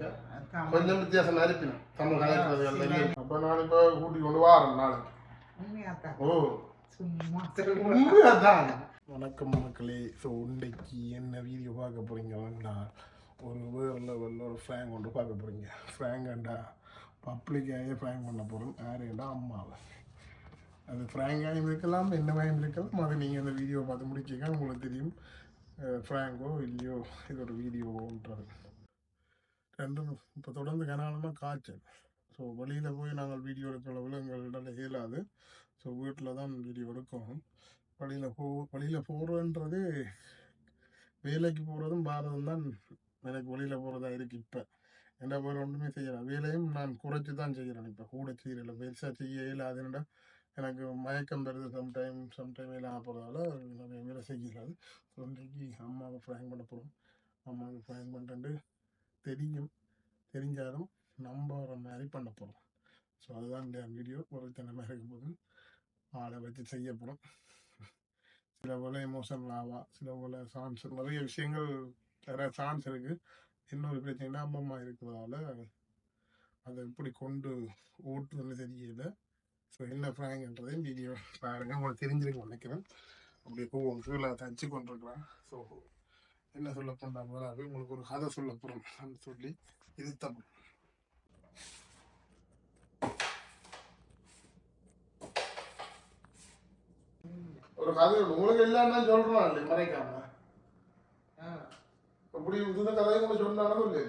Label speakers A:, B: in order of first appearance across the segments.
A: கதைக்க கொஞ்சம் வித்தியாசம் இருப்பினும் தமிழ் கதைக்கிறது அப்போ நான் இப்போ கூட்டி கொண்டு வாரேன் நாளைக்கு ஓ
B: சும்மா
A: உண்மையாதான் வணக்கம் மக்களே ஸோ இன்றைக்கு என்ன வீடியோ பார்க்க போறீங்கன்னா ஒரு வேறு லெவலில் ஒரு ஃப்ராங்க் கொண்டு பார்க்க போகிறீங்க ஃப்ராங்கண்டா பப்ளிக்காகவே ஃப்ராங்க் பண்ண போகிறோம் யாருண்டா அம்மாவை அது ஃப்ராங்காகவும் இருக்கலாம் என்னவாயும் இருக்கலாம் அது நீங்கள் அந்த வீடியோ பார்த்து முடிச்சிக்க உங்களுக்கு தெரியும் ஃப்ராங்கோ இல்லையோ இது ஒரு வீடியோன்றது ரெண்டும் இப்போ தொடர்ந்து கனாலமாக காய்ச்சல் ஸோ வெளியில் போய் நாங்கள் வீடியோ எடுக்கிற அளவில் எங்கள்கிட்ட இயலாது. ஸோ வீட்டில் தான் வீடியோ எடுக்கணும் வழியில் போ வழியில் போகிறன்றது வேலைக்கு போகிறதும் பாரதம் தான். எனக்கு வழியில் போகிறதா இருக்குது இப்போ. என்ன போகிற ஒன்றுமே செய்யலாம் வேலையும் நான் குறைச்சி தான் செய்கிறேன் இப்போ. கூட செய்யல. பெருசாக செய்ய இயலாதுன்னா எனக்கு மயக்கம் வருது சம்டைம் சம்டைம் வேலை ஆகிறதால நிறைய வேலை செய்யலாது ஸோ இன்றைக்கு அம்மாவை ஃப்ராங்க் பண்ண போகிறோம் அம்மாவை ஃப்ராங்க் பண்ணிட்டு தெரியும் தெரிஞ்சாலும் நம்புற மாதிரி பண்ண போகிறோம் ஸோ அதுதான் இந்த வீடியோ. ஒரு இருக்கும் போது ஆளை வச்சு செய்ய போகிறோம் சில போல எமோஷனல் ஆவா சில போல சான்ஸ் நிறைய விஷயங்கள் வேற சான்ஸ் இருக்கு. இன்னொரு பிரச்சனை அம்மம்மா இருக்கிறதால அதை எப்படி கொண்டு ஓட்டுதுன்னு தெரியல. ஸோ என்ன ஃப்ராங்க்ன்றதையும் வீடியோ பாருங்க. உங்களுக்கு தெரிஞ்சிருக்கு நினைக்கிறேன். அப்படியே போவோம் கீழே தச்சு கொண்டிருக்கிறேன் ஸோ என்ன சொல்ல போன வராது உங்களுக்கு ஒரு கதை சொல்ல போகிறோம் சொல்லி இது தமிழ் ஒரு கதை உங்களுக்கு எல்லாம் தான் சொல்றோம் இல்லை மறைக்காம அப்படி இந்த கதையை கூட சொன்னாலும் இல்லை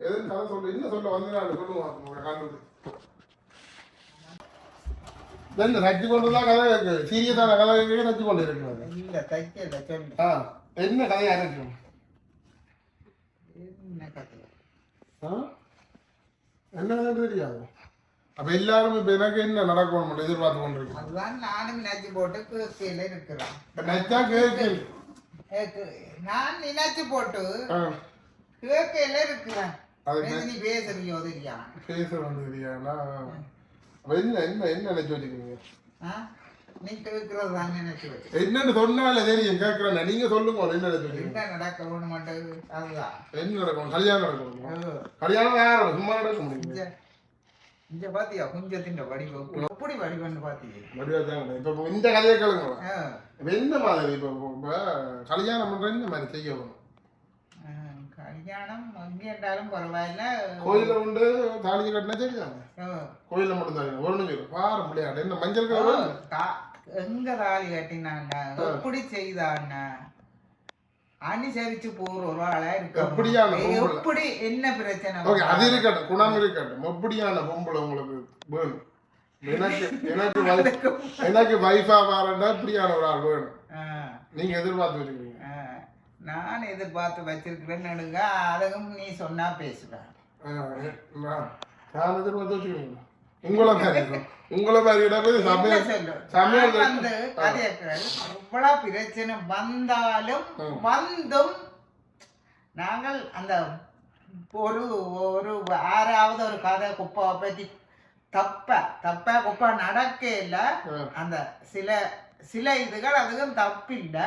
A: எதுன்னு கதை சொல்லு. என்ன சொல்ல வந்து சொல்லுவாங்க உங்களை காண்டு என்ன ரச்சு கொண்டு தான் கதை சீரியஸான கதை ரச்சு கொண்டு இருக்கிறது
B: இல்ல தைக்கல சொல்லு
A: ஆ என்ன கதையா இருக்கும்
B: என்ன கதை?
A: ஆ? என்ன கதை தெரியாது. அப்ப எல்லாரும் இப்ப எனக்கு என்ன நடக்கணும் எதிர்பார்த்து கொண்டிருக்கோம்?
B: அதுதான் நானும் நினைச்சு போட்டு கேட்கையில இருக்கிறேன்.
A: நச்சா கேட்கு
B: நான் நினைச்சு போட்டு கேட்கையில இருக்கிறேன். நீ பேசுறியோ தெரியா?
A: பேச வந்திருக்கியானா அப்ப என்ன என்ன என்ன நினைச்சு வச்சுக்கிறீங்க?
B: நீ கேட்கறது தான் நினைச்சு வச்சு.
A: என்னன்னு சொன்னால தெரியும் கேட்கறேன் நீங்க சொல்லுங்க என்ன நினைச்சு வச்சுக்கிறீங்க
B: நடக்க அதுதான்.
A: என்ன நடக்கும்? கல்யாணம் நடக்கும். கல்யாணம் யாரோட சும்மா நடக்க முடியும்?
B: இங்க பாத்தியா குஞ்சத்தின் வடிவம்? எப்படி வடிவம்னு பாத்தியா?
A: இப்ப இந்த கதையை கேளுங்க என்ன மாதிரி இப்ப கல்யாணம் பண்ற என்ன மாதிரி செய்யணும்
B: ஆ, கல்யாணம் எங்கே என்றாலும் பரவாயில்ல.
A: கோயில உண்டு தாலி கட்டினா சரிதாங்க
B: ஆ.
A: கோயில மட்டும் தாலி ஒரு சொல்லு பாரு முடியாது என்ன மஞ்சள் கலர்?
B: எங்க தாலி கட்டினான்னா எப்படி செய்தான்னா அனுசரிச்சு போற ஒரு ஆளா இருக்க
A: எப்படியான?
B: எப்படி என்ன பிரச்சனை?
A: ஓகே அது இருக்கட்டும் குணம் இருக்கட்டும். எப்படியான பொம்பளை உங்களுக்கு வேணும்? எனக்கு எனக்கு wife- எனக்கு வைஃபா வாரண்டா இப்படியான ஒரு ஆள் வேணும்? நீங்க எதிர்பார்த்து வச்சுக்கிறீங்க.
B: ஆ. நான் எதிர்பார்த்து வச்சிருக்கிறேன்னு நடுங்க அதுவும் நீ சொன்னா பேசுவேன்
A: நான் எதிர்பார்த்து உங்களை மாதிரி. உங்களை மாதிரி சமையல்
B: வந்து பிரச்சனை வந்தாலும். வந்தும் நாங்கள் அந்த ஒரு ஒரு ஆறாவது ஒரு கதை குப்பை பற்றி தப்ப தப்ப குப்பை நடக்க இல்லை. அந்த சில சில இதுகள் அதுவும் தப்பில்லை.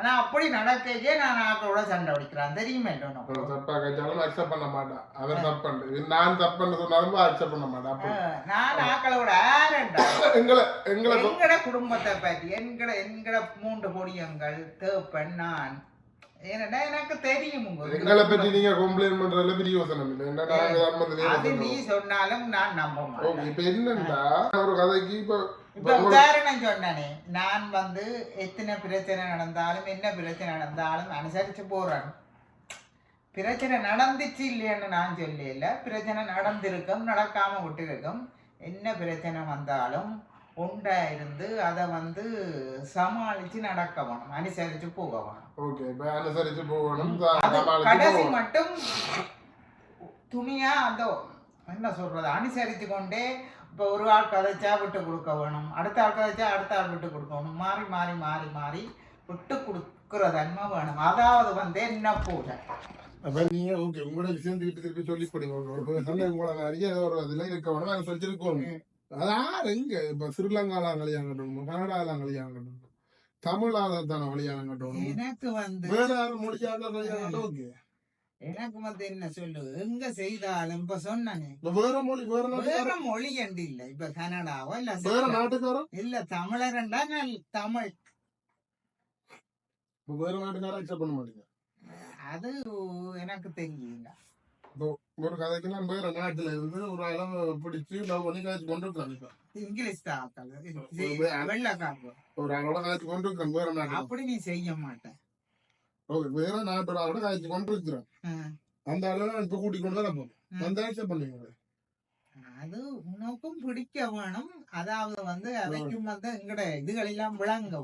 B: ஆனா அப்படி நடக்கையே நான் ஆக்களோட சண்டை பிடிக்கிறேன். தெரியுமே
A: தப்பா கழிச்சாலும் அக்செப்ட் பண்ண மாட்டான். அவர் தப்பு நான் தப்புன்னு சொன்னாலும் அக்செப்ட் பண்ண மாட்டான்.
B: நான் ஆக்களோட ஆரண்டா
A: எங்களை எங்களை
B: எங்கட குடும்பத்தை பற்றி எங்கட எங்கட மூன்று பொடியங்கள் தேப்பன் நான். ஏன்னா எனக்கு தெரியும்
A: எங்களை பற்றி நீங்க கம்ப்ளைண்ட் பண்றதுல பெரிய யோசனை இல்லை.
B: அது நீ சொன்னாலும் நான் நம்ப மாட்டேன்
A: இப்ப என்னன்னா ஒரு கதைக்கு இப்ப
B: இப்ப உதாரணம் சொன்னானே நான் வந்து எத்தனை பிரச்சனை நடந்தாலும் என்ன பிரச்சனை நடந்தாலும் அனுசரிச்சு போறேன். பிரச்சனை நடந்துச்சு இல்லையான்னு நான் சொல்லல. பிரச்சனை நடந்திருக்கும் நடக்காம விட்டிருக்கும். என்ன பிரச்சனை வந்தாலும் உண்டா இருந்து அதை வந்து சமாளிச்சு நடக்க வேணும் அனுசரிச்சு போக வேணும்.
A: ஓகே இப்ப அனுசரிச்சு போகணும்
B: கடைசி
A: போகணும்.
B: மட்டும் துணியா அந்த என்ன சொல்றது அனுசரித்து கொண்டே இப்போ ஒரு ஆள் கதைச்சா விட்டு கொடுக்க வேணும். அடுத்த ஆள் கதைச்சா அடுத்த ஆள் விட்டு கொடுக்கணும் மாறி மாறி மாறி மாறி விட்டு கொடுக்குற தன்மை வேணும். அதாவது வந்து என்ன போல?
A: அப்ப நீங்க ஓகே உங்களோட விஷயம் திருப்பி திருப்பி சொல்லி கொடுங்க. ஒரு நிறைய இதுல இருக்க வேணும். நாங்க சொல்லிருக்கோம் அதான் எங்க இப்ப ஸ்ரீலங்கால கல்யாணம் கட்டணும் கனடால கல்யாணம் கட்டணும் தமிழால தானே கல்யாணம் கட்டணும்
B: எனக்கு வந்து
A: வேற மொழியால கல்யாணம் கட்டணும்
B: எனக்கு வந்து என்ன சொல்லு? எங்க செய்தாலும் இப்ப சொன்னானே.
A: வேற மொழி வேற
B: மொழி என்று இல்ல. இப்ப கனடாவோ இல்ல
A: வேற நாட்டுக்காரன்?
B: இல்ல தமிழரண்டா நான் தமிழ்?
A: வேற நாட்டுக்காரன் அக்செப்ட் பண்ண மாட்டீங்க
B: அது எனக்கு
A: இப்போ ஒரு கதைக்கு நான் வேற நாட்டுல இருந்து ஒரு அளவு பிடிச்சு லவ் பண்ணி காய்ச்சி கொண்டு
B: இங்கிலீஷ் தாக்கல்
A: ஒரு-
B: வெள்ளக்காரங்க.
A: ஒரு ஆளோட காய்ச்சி கொண்டு வேற நாட்டுல.
B: அப்படி நீ செய்ய மாட்டேன்
A: வேற நாட்டு ஒரு ஆளோட காய்ச்சி கொண்டு இருக்கிறேன் அந்த ஆளை நான் இப்ப கூட்டிக் கொண்டு தான் போறேன்
B: ம்.
A: அந்த அக்செப்ட் பண்ணுவீங்க?
B: அது உனக்கும் பிடிக்க வேணும். அதாவது வந்து அதைக்கும் வந்து எங்கட விளங்க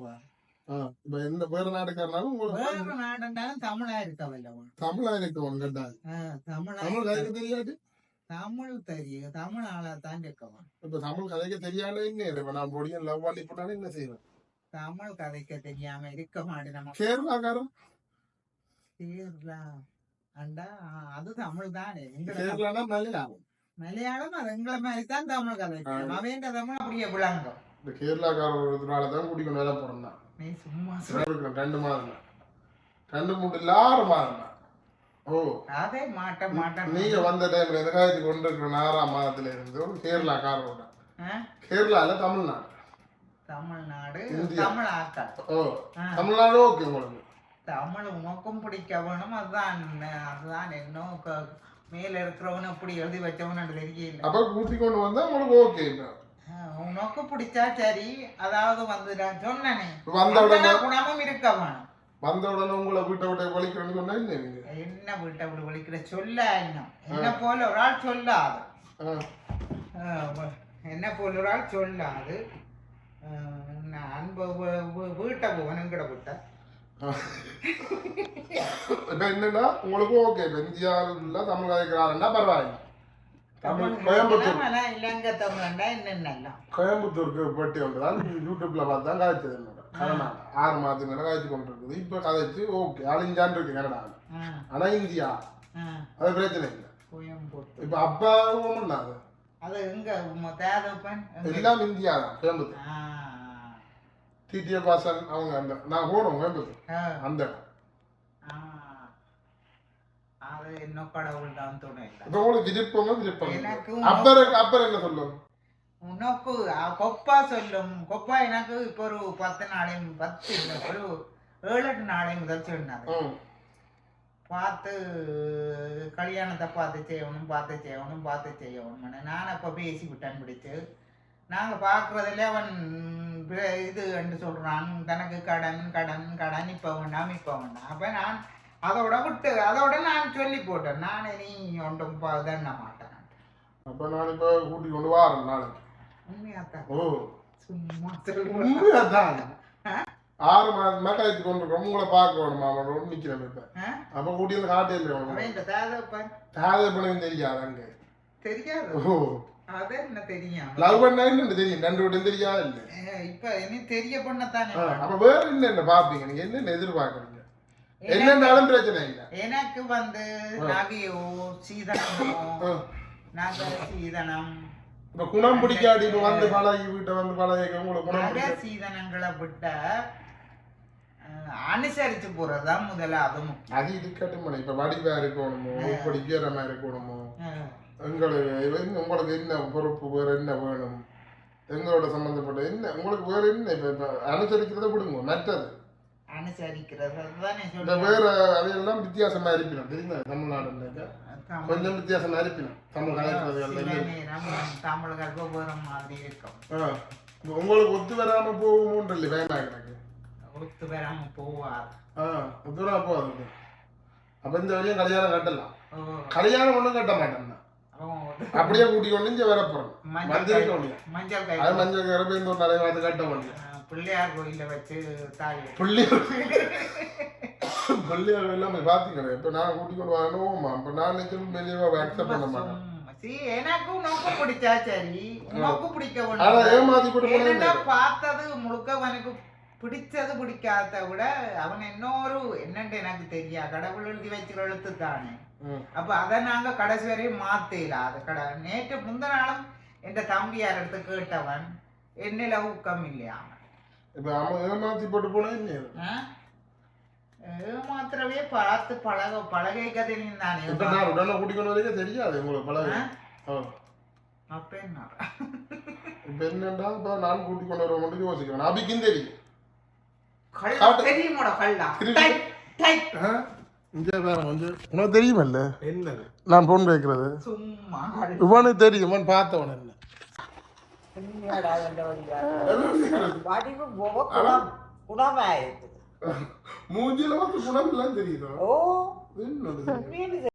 A: ஆ, இப்ப எந்த வேற நாட்டுக்காரனாலும் உங்களுக்கு
B: வேற நாடுண்டாலும் தமிழா இருக்க வல்ல வேணும்
A: தமிழா இருக்கு உங்கள்கிட்ட
B: ஆ, தமிழா
A: தெரியாது.
B: தமிழ் தெரியும் தமிழ் ஆளா தான் இருக்க வேணும்
A: இப்ப தமிழ் கதைக்க தெரியாத என்ன? இப்ப நான் பொடியும் லவ் பண்ணி போட்டாலும் என்ன செய்வேன்?
B: தமிழ் கதைக்க தெரியாம இருக்க மாட்டேன் நம்ம.
A: கேரளாக்காரன்.
B: கேரளா அண்டா அது தமிழ் தானே.
A: மலையாளம்.
B: மலையாளம் அது எங்களை மாதிரி தான் தமிழ் கதைக்கணும் அவன் தமிழ் அப்படியே விளங்கும்.
A: இந்த கேரளாக்காரனால தான் வர போறேன் நான்.
B: நீ சும்மா சொல்.
A: சிலர் இருக்கிறேன் ரெண்டு மாதம். ரெண்டு மூணு ஆறு மாதம். ஓ.
B: அதே மாட்ட மாட்ட
A: நீங்க வந்த டைம்ல காய்ச்சி கொண்டு இருக்கிற ஆறாம் மாதத்துல இருந்து ஒரு கேரளாக்காரோட? கேரளால தமிழ்நாடு.
B: தமிழ்நாடு. தமிழ் ஆக்கள்
A: ஓ. தமிழ்நாடு ஓகே உங்களுக்கு.
B: தமிழ் உனக்கும் பிடிக்க வேணும். அதுதான் அதுதான் இன்னும் மேல இருக்கிறவன் இப்படி எழுதி வச்சவன் தெரியல
A: அப்ப கூட்டி கொண்டு வந்தா உங்களுக்கு ஓகே
B: உனக்கு பிடிச்சா சரி. அதாவது வந்து நான் சொன்னனே
A: வந்த உடனே
B: அந்த குணமும் இருக்க வேணும்.
A: வந்த உடனே உங்களை வீட்டை விட்டு வலிக்கிறேன்னு சொன்னா என்ன
B: வீட்டை அப்படி விളിக்கிற சொல்ல இன்னும் என்ன போல ஒரு ஆள் சொல்லாது. என்ன போல ஒரு ஆள் சொல்லாது. நான் வீட்டை போவனுங்கிட விட்ட.
A: இப்ப என்னன்னா உங்களுக்கு ஓகே இப்ப இந்தியாவில் தமிழ் கதைக்கிறாருன்னா பரவாயில்ல. தமிழ் கோயம்புத்தூர் கோயம்புத்தூருக்கு பேட்டி ஒன்று தான் யூடியூப்ல பார்த்து தான் காய்ச்சது என்னோட. கனடா. ஆறு மாதத்துக்கு மேலே காய்ச்சி கொண்டு இருக்குது இப்போ கதைச்சு ஓகே அழிஞ்சான் இருக்கு கனடாவில்
B: ஆ,
A: ஆனா இந்தியா. அது பிரச்சனை இல்லை.
B: கோயம்புத்தூர்.
A: இப்போ அப்பாவும் பண்ணாது
B: அது எங்க?
A: எல்லாம் இந்தியா தான் கோயம்புத்தூர் டிடிஏ பாசன் அவங்க அந்த நான் போனோம் கோயம்புத்தூர் அந்த
B: உனக்கு கொப்பா சொல்லும். கொப்பா எனக்கு இப்போ ஒரு பத்து நாளையும் பத்து ஒரு ஏழு எட்டு நாளை முதல் சொன்னாரு.
A: ம்
B: பார்த்து கல்யாணத்தை பார்த்து செய்யணும் பார்த்து செய்யணும் பார்த்து செய்யணும்னு. நான் அப்போ பேசி விட்டேன் பிடிச்சு நாங்கள் பார்க்குறதுல அவன் இது என்று சொல்கிறான் தனக்கு கடன் கடன் கடன் இப்போ வேண்டாம் இப்போ வேண்டாம். அப்போ நான் அதோட விட்டு அதோட நான் சொல்லி போட்டேன். நான் நீ ஒன்றும் பண்ண மாட்டேன்.
A: அப்போ நான் இப்போ கூட்டி கொண்டு வாரேன் நாளைக்கு
B: உண்மையாத்தான்
A: ஓ.
B: சும்மா சொல்லுவேன்
A: உண்மையாதான் ஆறு மாதமா காய்ச்சி கொண்டு இருக்கோம் உங்களை பார்க்க வேணுமா? அவனோட நிற்கிறேன் இப்போ. அப்போ கூட்டி வந்து காட்டே இல்லை
B: தேதப்பன்
A: தாதை பணம் தெரியாது அங்க.
B: தெரியாது.
A: ஓ.
B: என்ன தெரியும்?
A: லவ் பண்ணா என்ன தெரியும்? ரெண்டு விட்டும் தெரியாது இல்லை?
B: இப்ப எனக்கு தெரிய பண்ணத்தானே?
A: அப்ப வேற என்னென்ன பாப்பீங்க? நீங்க என்னென்ன எதிர்பார்க்கறீங்க? என்னென்னாலும் பிரச்சனை இல்லை.
B: எனக்கு வந்து நகையோ சீதனமோ சீதனம்.
A: இப்ப குணம் பிடிக்காடி இப்ப வந்து பழகி வீட்டை வந்து பழகி உங்களுக்கு குணம் பிடிக்காது.
B: சீதனங்களை விட்ட அனுசரிச்சு போறதுதான் முதலாவது முக்கியம்
A: அது இருக்கட்டும் இப்ப வடிவா இருக்கணுமோ இப்படி வீரமா இருக்கணுமோ என்ன- உங்களுக்கு என்ன பொறுப்பு வேற என்ன வேணும்? எங்களோட சம்பந்தப்பட்ட என்ன? உங்களுக்கு வேற என்ன இப்ப இப்ப அனுசரிக்கிறத விடுங்க மற்றது. இந்த வேற அவையெல்லாம் வித்தியாசமா இருப்பினோம். தெரியுமா தமிழ்நாடுல
B: தமிழ்
A: கொஞ்சம் வித்தியாசமா இருப்பினோம். தமிழ் ஆ. உங்களுக்கு ஒத்து வராம போகுமோன்ற பயமா எனக்கு.
B: ஒத்து வராம போவார்
A: ஆ ஒத்து வராம போகாது. அப்ப இந்த வழியும் கல்யாணம் கட்டலாம். கல்யாணம் ஒண்ணும் கட்ட மாட்டேன் நான்.
B: அவன் ஒரு
A: அப்படியே கூட்டி கொண்டு இங்க வர போறேன்
B: மஞ்சள் மஞ்சள் கை
A: அது மஞ்சள் கரப்பை இந்த ஒரு நிறைய வார்த்தை கட்ட முடியும்
B: பிள்ளையார் கோயில்ல வச்சு தாலி
A: பிள்ளையார் பிள்ளையார் எல்லாமே பாத்தீங்களே இப்ப நான் கூட்டி கொண்டு வரணுமா? இப்ப நான் நிச்சயம் வெளியே அக்செப்ட் பண்ண மாட்டேன்.
B: சும்மா. சீ, எனக்கு உனக்கு பிடிச்சா சரி. உனக்கு பிடிக்க
A: ஆனா
B: வேணும்
A: ஏமாத்தி போட்டு
B: ஏனென்றா
A: போனேன்
B: பார்த்தது? முழுக்க அவனுக்கு பிடிச்சது பிடிக்காத விட அவன் இன்னொரு என்னன்னு எனக்கு தெரியா? கடவுள் எழுதி வச்சு எழுத்து தானே அப்ப அதை நாங்க கடைசி வரையும் மாத்தல அது கடை நேற்று முந்த நாளும் என் தம்பியார் எடுத்து கேட்டவன் என்னில ஊக்கம் இல்லையா?
A: இப்ப அவன் ஏமாத்தி போட்டு போனா
B: ஆ? ஏமாத்திரவே பார்த்து பழக பழகைக்க தெரியும் தானே
A: இப்ப நான் உடனே கூட்டிக்கொண்டு வரைக்கும் தெரியாது உங்களுக்கு பழக?
B: அப்ப என்ன?
A: இப்ப என்னண்டா இப்ப நான் கூட்டிக்கொண்டு வர மட்டும் யோசிக்கிறேன். அபிக்கும் தெரியும் காட்டு.
B: தெரியுமோட கள்ளா
A: திருப்பி.
B: டைப்
A: வேற வந்து உனக்கு தெரியுமல்ல?
C: என்னது?
A: நான் பொண்ணு வைக்கிறது.
B: சும்மா.
A: இவனுக்கு தெரியும் இவன் பார்த்தவன் என்ன?
D: குணமாயிருக்கு.
A: மூஞ்சில வந்து குணம் எல்லாம் தெரியுதோ?
D: ஓ.
A: என்னது?
D: மீன்